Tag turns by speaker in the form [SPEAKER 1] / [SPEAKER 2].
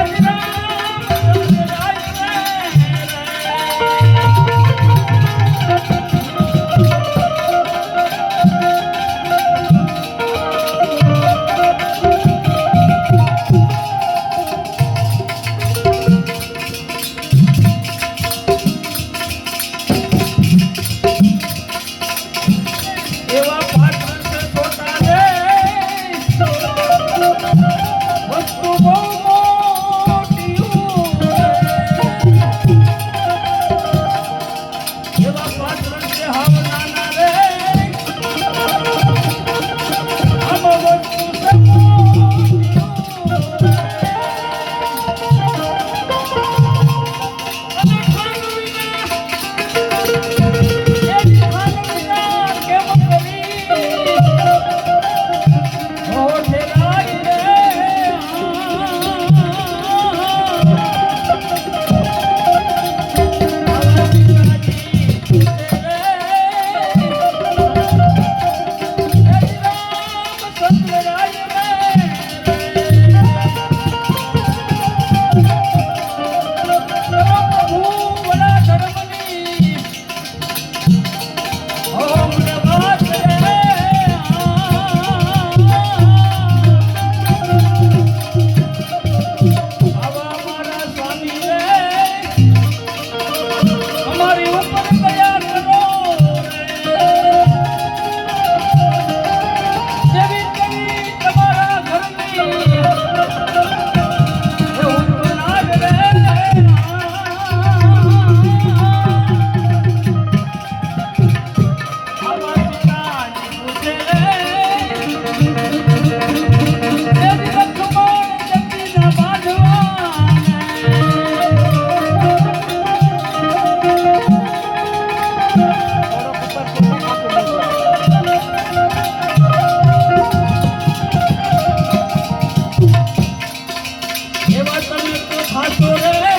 [SPEAKER 1] Música એવા તમે તો થાશો રે